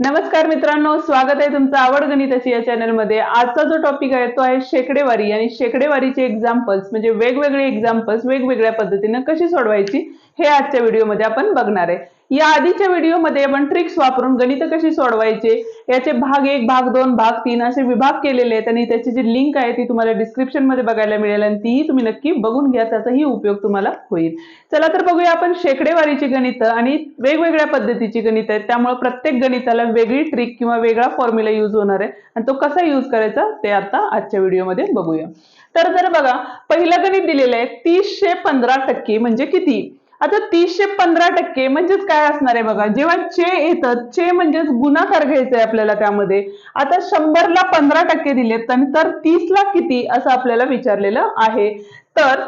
नमस्कार मित्रांनो स्वागत आहे तुमचं आवड गणिताची या चॅनलमध्ये आजचा जो टॉपिक आहे तो आहे शेकडेवारी. आणि शेकडेवारीचे एक्झाम्पल्स म्हणजे वेगवेगळे एक्झाम्पल्स वेगवेगळ्या पद्धतीनं कशी सोडवायची हे आजच्या व्हिडिओमध्ये आपण बघणार आहे. या आधीच्या व्हिडिओमध्ये आपण ट्रिक्स वापरून गणित कशी सोडवायचे याचे भाग एक भाग दोन भाग तीन असे विभाग केलेले आहेत आणि त्याची जी लिंक आहे ती तुम्हाला डिस्क्रिप्शनमध्ये बघायला मिळेल आणि तीही तुम्ही नक्की बघून घ्या त्याचाही उपयोग तुम्हाला होईल. चला तर बघूया आपण शेकडेवारीची गणित आणि वेगवेगळ्या पद्धतीची गणित आहेत. त्यामुळे प्रत्येक गणिताला वेगळी ट्रिक किंवा वेगळा फॉर्म्युला यूज होणार आहे. आणि तो कसा यूज करायचा ते आता आजच्या व्हिडिओमध्ये बघूया. तर जर बघा पहिलं गणित दिलेलं आहे तीसशे पंधरा टक्के म्हणजे किती? आता तीसशे पंधरा टक्के म्हणजेच काय असणार आहे बघा? जेव्हा चे येतं चे म्हणजेच गुणाकार घ्यायचा आहे आपल्याला त्यामध्ये. आता शंभरला पंधरा टक्के दिलेत तर तीसला किती असं आपल्याला विचारलेलं आहे. तर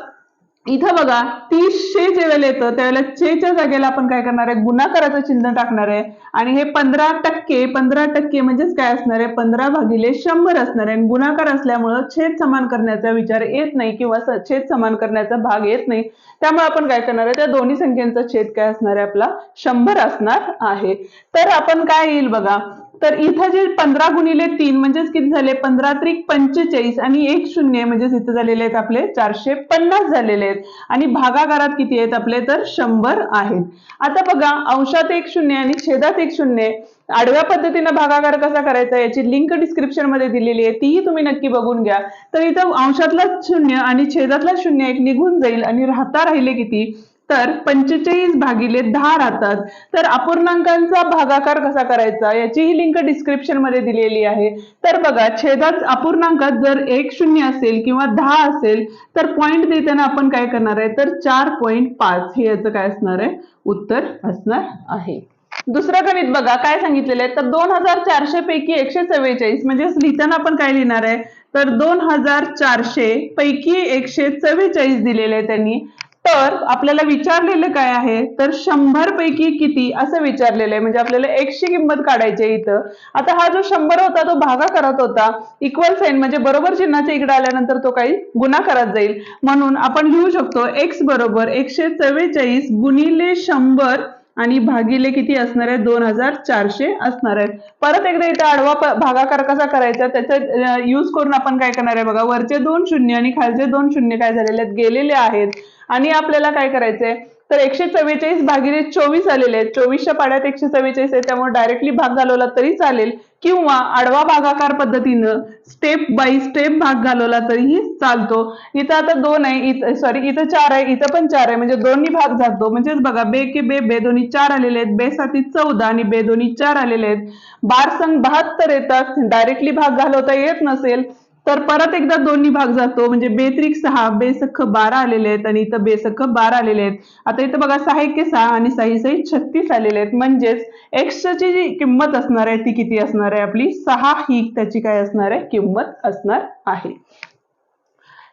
इथं बघा तीसशे ज्यावेळेला येतं त्यावेळेला चेच्या जागेला आपण काय करणार आहे? गुणाकाराचं चिन्ह टाकणार आहे. आणि हे पंधरा टक्के पंधरा टक्के म्हणजेच काय असणार आहे? पंधरा भागिले शंभर असणार आहे. आणि गुणाकार असल्यामुळं छेद समान करण्याचा विचार येत नाही किंवा छेद समान करण्याचा भाग येत नाही. त्यामुळे आपण काय करणार आहे? त्या दोन्ही संख्यांचा छेद काय असणार आहे? आपला शंभर असणार आहे. तर आपण काय येईल बघा? तर इथं जे पंधरा गुणिले तीन म्हणजेच किती झाले? पंधरा त्रिक पंचेचाळीस आणि एक शून्य म्हणजेच इथे झालेले आहेत आपले चारशे पन्नास झालेले आहेत. आणि भागाकारात किती आहेत आपले? तर शंभर आहेत. आता बघा अंशात एक शून्य आणि छेदात एक शून्य. आडव्या पद्धतीनं भागाकार कसा करायचा? याची लिंक डिस्क्रिप्शनमध्ये दिलेली आहे. तीही तुम्ही नक्की बघून घ्या. तर इथं अंशातला शून्य आणि छेदातला शून्य एक निघून जाईल आणि राहता राहिले किती? तर पंचेचाळीस भागिले दहा राहतात. तर अपूर्णांकांचा भागाकार कसा करायचा? याचीही लिंक डिस्क्रिप्शनमध्ये दिलेली आहे. तर बघा छेदात अपूर्णांकात जर एक शून्य असेल किंवा दहा असेल तर पॉईंट देताना आपण काय करणार आहे? तर चार पॉईंट पाच. हे याचं काय असणार आहे? उत्तर असणार आहे. दुसरं गणित बघा काय सांगितलेलं आहे? तर दोन हजार चारशे पैकी एकशे चव्वेचाळीस म्हणजे लिहिताना आपण काय लिहिणार आहे? तर दोन हजार चारशे पैकी एकशे चव्वेचाळीस दिलेले आहे त्यांनी. तर आपल्याला विचारलेलं काय आहे? तर शंभर पैकी किती असं विचारलेलं आहे. म्हणजे आपल्याला एकशे किंमत काढायची आहे इथं. आता हा जो शंभर होता तो भागा करत होता. इक्वल साईन म्हणजे बरोबर चिन्हाच्या इकडे आल्यानंतर तो काही गुन्हा करत जाईल. म्हणून आपण लिहू शकतो एक्स बरोबर एकशे चव्वेचाळीस गुणिले शंभर आणि भागिले किती असणार आहे दोन हजार चारशे असणार आहे परत एकदा इथं आडवा भागाकार कसा करायचा? त्याचा यूज करून आपण काय करणार आहे बघा? वरचे दोन शून्य आणि खालचे दोन शून्य काय झालेले आहेत? गेलेले आहेत. आणि आपल्याला काय करायचंय? तर एकशे चव्वेचाळीस भागिले चोवीस आलेले आहेत. चोवीसच्या पाड्यात एकशे चव्वेचाळीस आहे त्यामुळे डायरेक्टली भाग घालवला तरी चालेल. किंवा आडवा भागाकार पद्धतीनं स्टेप बाय स्टेप भाग घालवला तरीही चालतो. इथं आता दोन आहे. इथं सॉरी इथं चार आहे. इथं पण चार आहे. म्हणजे दोन्ही भाग जातो. म्हणजेच बघा बे के बे बे दोन्ही चार आलेले आहेत. बे साथी चौदा आणि बे दोन्ही चार आलेले आहेत. बार संघ बहात्तर येतात. डायरेक्टली भाग घालवता येत नसेल. तर परत एकदा दोन्ही भाग जातो. म्हणजे बेत्रिक सहा बेसख बारा आलेले आहेत आणि इथं बेसख बारा आलेले आहेत. आता इथं बघा सहा एके सहा आणि सहा सही छत्तीस आलेले आहेत. म्हणजेच एक्सची जी किंमत असणार आहे ती किती असणार आहे आपली? सहा ही त्याची काय असणार आहे? किंमत असणार आहे.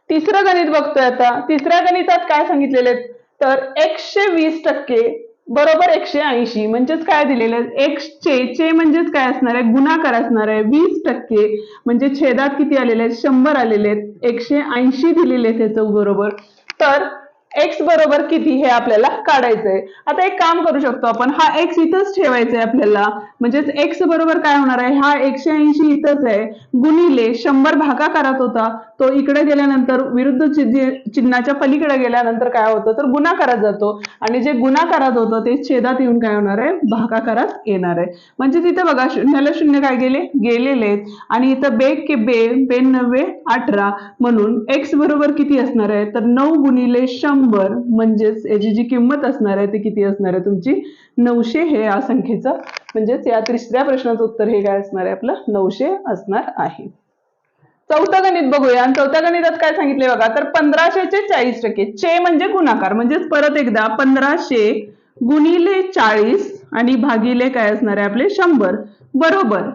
तिसरं गणित बघतोय आता. तिसऱ्या गणितात काय सांगितलेले आहेत? तर एकशे वीस टक्के बरोबर एकशे ऐंशी. म्हणजेच काय दिलेलं एक्सचे चे म्हणजेच काय असणार आहे? गुणाकार असणार आहे. वीस टक्के म्हणजे छेदात किती आलेले आहेत? शंभर आलेले आहेत. एकशे ऐंशी दिलेले आहेत त्याचं बरोबर. तर एक्स बरोबर किती हे आपल्याला काढायचंय. आता एक काम करू शकतो आपण हा एक्स इथंच ठेवायचा आहे आपल्याला. म्हणजेच एक्स बरोबर काय होणार आहे? हा एकशे ऐंशी इथंच आहे. गुणिले शंभर भागाकारात होता. तो इकडे गेल्यानंतर विरुद्ध चिन्हाच्या पलीकडे गेल्यानंतर काय होतं? तर गुणाकारात जातो. आणि जे गुणाकारात होतं ते छेदात येऊन काय होणार आहे? भागाकारात येणार आहे. म्हणजे तिथे बघा शून्याला शून्य काय गेले? गेलेले आणि इथं बे के बे बे नव्वे अठरा. म्हणून एक्स बरोबर किती असणार आहे? तर नऊ गुणिले शंभर म्हणजेच याची जी किंमत असणार आहे ती किती असणार आहे तुमची? नऊशे हे या संख्येचं. म्हणजेच या तिसऱ्या प्रश्नाचं उत्तर हे काय असणार आहे आपलं? नऊशे असणार आहे. चौथं गणित बघूया. आणि चौथ्या गणितात काय सांगितले बघा? तर पंधराशेचे चाळीस टक्के. चे म्हणजे गुणाकार. म्हणजेच परत एकदा पंधराशे गुणिले चाळीस आणि भागिले काय असणार आहे आपले? शंभर. बरोबर.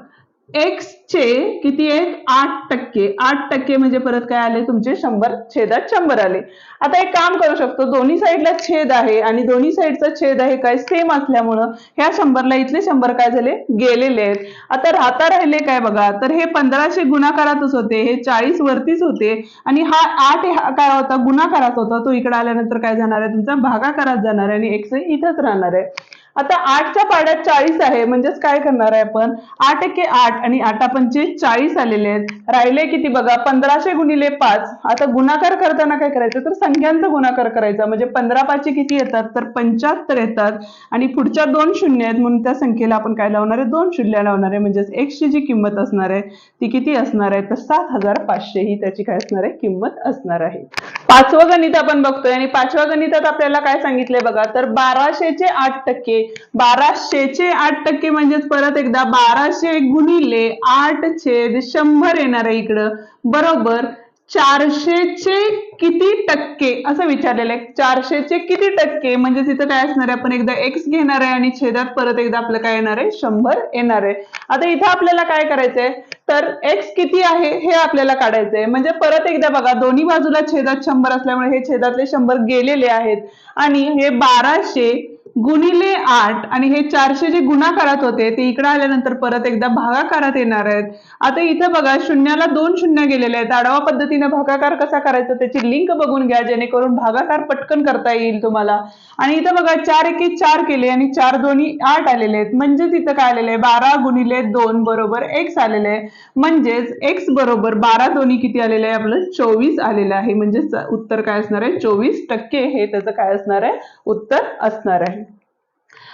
एक्स चे किती आहेत? आठ टक्के. आठ टक्के म्हणजे परत काय आले? तुमचे शंभर छेदात शंभर आले. आता एक काम करू शकतो. दोन्ही साईडला छेद आहे आणि दोन्ही साईडचा छेद आहे काय? सेम असल्यामुळं ह्या शंभरला इथले शंभर काय झाले? गेलेले आहेत. आता राहता राहिले काय बघा? तर हे पंधराशे गुणाकारातच होते. हे चाळीस वरतीच होते. आणि हा आठ काय होता? गुणाकारात होता. तो इकडे आल्यानंतर काय जाणार आहे? तुमचा भागाकारात जाणार आहे आणि एक्स इथंच राहणार आहे. आता आठच्या पाड्यात चाळीस आहे. म्हणजेच काय करणार आहे आपण? आठ एके आठ आणि आठा पंचे चाळीस आलेले आहेत. राहिले किती बघा? पंधराशे गुणिले पाच. आता गुणाकार करताना काय करायचं? तर संख्यांचा गुणाकार करायचा. म्हणजे पंधरा पाचशे किती येतात? तर पंच्याहत्तर येतात. आणि पुढच्या दोन शून्य आहेत म्हणून त्या संख्येला आपण काय लावणार आहे? दोन शून्य लावणार आहे. म्हणजेच एक्सची जी किंमत असणार आहे ती किती असणार आहे? तर सात हजार पाचशे ही त्याची काय असणार आहे? किंमत असणार आहे. पाचवं गणित आपण बघतोय. आणि पाचव्या गणितात आपल्याला काय सांगितलंय बघा? तर बाराशेचे आठ टक्के बाराशेचे आठ टक्के म्हणजेच परत एकदा बाराशे गुणिले आठ छेद शंभर येणार आहे इकडं. बरोबर चारशेचे किती टक्के? असं विचारलेलं आहे चारशेचे किती टक्के? म्हणजे तिथं काय असणार आहे? आपण एकदा एक्स घेणार आहे आणि छेदात परत एकदा आपलं काय येणार आहे? शंभर येणार आहे. आता इथं आपल्याला काय करायचंय? तर एक्स किती आहे? हे आपल्याला काढायचंय. म्हणजे परत एकदा बघा दोन्ही बाजूला छेदात शंभर असल्यामुळे हे छेदातले शंभर गेलेले आहेत. आणि हे बाराशे गुणिले आठ आणि हे चारशे जे गुणाकारात होते ते इकडे आल्यानंतर परत एकदा भागाकारात येणार आहेत. आता इथं बघा शून्याला दोन शून्य गेलेले आहेत. आडवा पद्धतीने भागाकार कसा करायचा त्याची लिंक बघून घ्या जेणेकरून भागाकार पटकन करता येईल तुम्हाला. आणि इथं बघा चार एके चार केले आणि चार दोन्ही आठ आलेले आहेत. म्हणजेच इथं काय आलेलं आहे? बारा गुणिले दोन बरोबर एक्स आलेले आहे. म्हणजेच एक्स बरोबर बारा दोन्ही किती आलेलं आहे? आपलं चोवीस आलेलं आहे. म्हणजेच उत्तर काय असणार आहे? चोवीस टक्के हे त्याचं काय असणार आहे? उत्तर असणार आहे.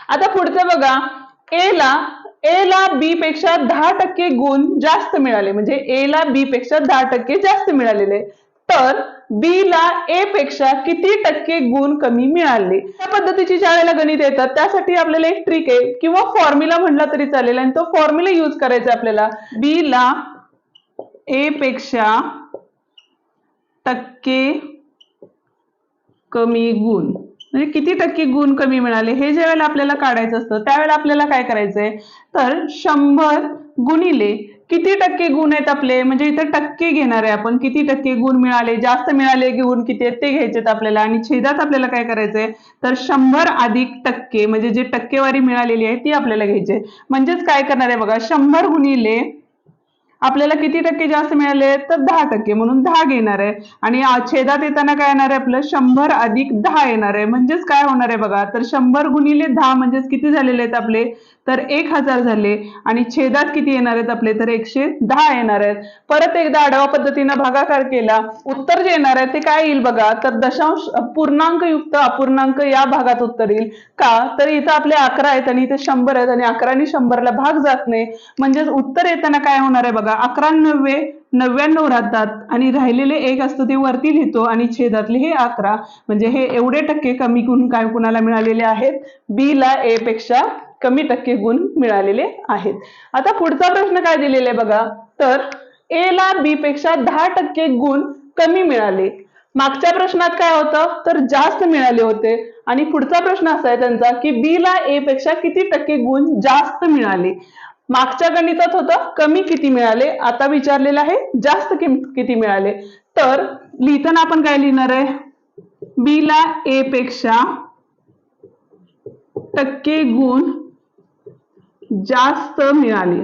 आता पुढचं बघा. ए ला ए ला बी पेक्षा दहा टक्के गुण जास्त मिळाले. म्हणजे ए ला बी पेक्षा दहा टक्के जास्त मिळालेले. तर बी ला ए पेक्षा किती टक्के गुण कमी मिळाले? त्या पद्धतीची ज्या वेळेला गणित येतात त्यासाठी आपल्याला एक ट्रिक आहे. किंवा फॉर्म्युला म्हणला तरी चालेल. आणि तो फॉर्म्युला यूज करायचा आपल्याला. बी ला ए पेक्षा टक्के कमी गुण. म्हणजे किती टक्के गुण कमी मिळाले? हे ज्या वेळेला आपल्याला काढायचं असतं त्यावेळेला आपल्याला काय करायचंय? तर शंभर गुणिले किती टक्के गुण आहेत आपले? म्हणजे इथं टक्के घेणार आहे आपण. किती टक्के गुण मिळाले? जास्त मिळाले गुण किती आहेत ते घ्यायचेत आपल्याला. आणि छेदात आपल्याला काय करायचंय? तर शंभर अधिक टक्के म्हणजे जे टक्केवारी मिळालेली आहे ती आपल्याला घ्यायची आहे. म्हणजेच काय करणार आहे बघा? शंभर गुणिले आपल्याला किती टक्के जास्त मिळाले तर दहा टक्के. म्हणून दहा घेणार आहे. आणि छेदात येताना काय येणार आहे? आपलं शंभर अधिक दहा येणार आहे. म्हणजेच काय होणार आहे बघा? तर शंभर गुणिले दहा म्हणजेच किती झालेले आहेत आपले? तर एक हजार झाले आणि छेदात किती येणार आहेत आपले? तर एकशे दहा येणार आहेत. परत एकदा आढावा पद्धतीनं भागाकार केला. उत्तर जे येणार आहे ते काय येईल बघा? तर दशांश पूर्णांक युक्त अपूर्णांक या भागात उत्तर येईल. का? तर इथं आपले अकरा आहेत आणि इथे शंभर आहेत आणि अकराने शंभरला भाग जात नाही. म्हणजेच उत्तर येताना काय होणार आहे बघा? अकरा नव्वे नव्याण्णव राहतात आणि राहिलेले एक असतं ते वरती लिहितो आणि छेदातले हे अकरा. म्हणजे हे एवढे टक्के कमी गुण काय कुणाला मिळालेले आहेत? बी ला ए पेक्षा कमी टक्के गुण मिळालेले आहेत. आता पुढचा प्रश्न काय दिलेला आहे बघा? तर ए ला बी पेक्षा दहा टक्के गुण कमी मिळाले. मागच्या प्रश्नात काय होतं? तर जास्त मिळाले होते. आणि पुढचा प्रश्न असा आहे त्यांचा की बी ला ए पेक्षा किती टक्के गुण जास्त मिळाले? मागच्या गणितात होतं कमी किती मिळाले? आता विचारलेलं आहे जास्त किती मिळाले? तर लिहिताना आपण काय लिहिणार आहे? बी ला ए पेक्षा टक्के गुण जास्त मिळाली.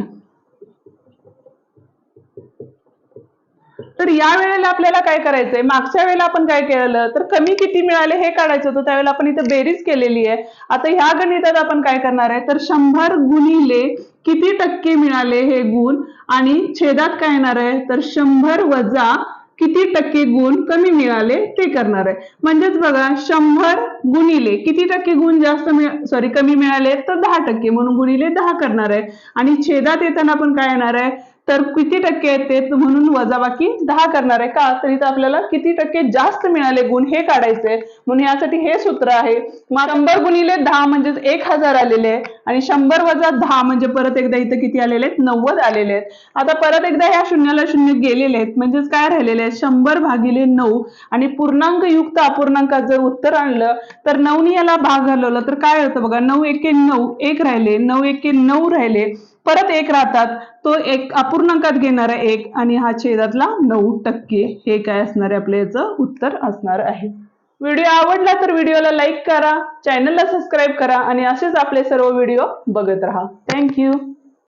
तर या वेळेला आपल्याला काय करायचंय? मागच्या वेळेला आपण काय केलं? तर कमी किती मिळाले हे काढायचं होतं. त्यावेळेला आपण इथं बेरीज केलेली आहे. आता ह्या गणितात आपण काय करणार आहे? तर शंभर गुणिले किती टक्के मिळाले हे गुण? आणि छेदात काय येणार आहे? तर शंभर वजा किती टक्के गुण कमी मिळाले ते करणार आहे. म्हणजेच बघा शंभर गुणिले किती टक्के गुण जास्त सॉरी कमी मिळाले तर दहा टक्के म्हणून गुणिले दहा करणार आहे. आणि छेदात येताना आपण काय येणार आहे? तर किती टक्के येते म्हणून वजाबाकी दहा करणार आहे का? तर इथं आपल्याला किती टक्के जास्त मिळाले गुण हे काढायचे म्हणून यासाठी हे सूत्र आहे. मग शंभर गुणिले दहा म्हणजेच एक हजार आलेले आहे. आणि शंभर वजा दहा म्हणजे परत एकदा इथं किती आलेले आहेत? नव्वद आलेले आहेत. आता परत एकदा ह्या शून्याला शून्य गेलेले आहेत. म्हणजेच काय राहिलेले आहेत? शंभर भागिले नऊ. आणि पूर्णांक युक्त अपूर्णांकात जर उत्तर आणलं तर नऊनी याला भाग घालवला तर काय होतं बघा? नऊ एके नऊ एक राहिले. नऊ एके नऊ राहिले. परत एक राहतात. तो एक अपूर्णांकात घेणारा एक आणि हा छेदातला नऊ टक्के. हे काय असणार आहे? आपल्या याचं उत्तर असणार आहे. व्हिडिओ आवडला तर व्हिडिओला लाईक करा चॅनलला सबस्क्राईब करा आणि असेच आपले सर्व व्हिडिओ बघत राहा. थँक्यू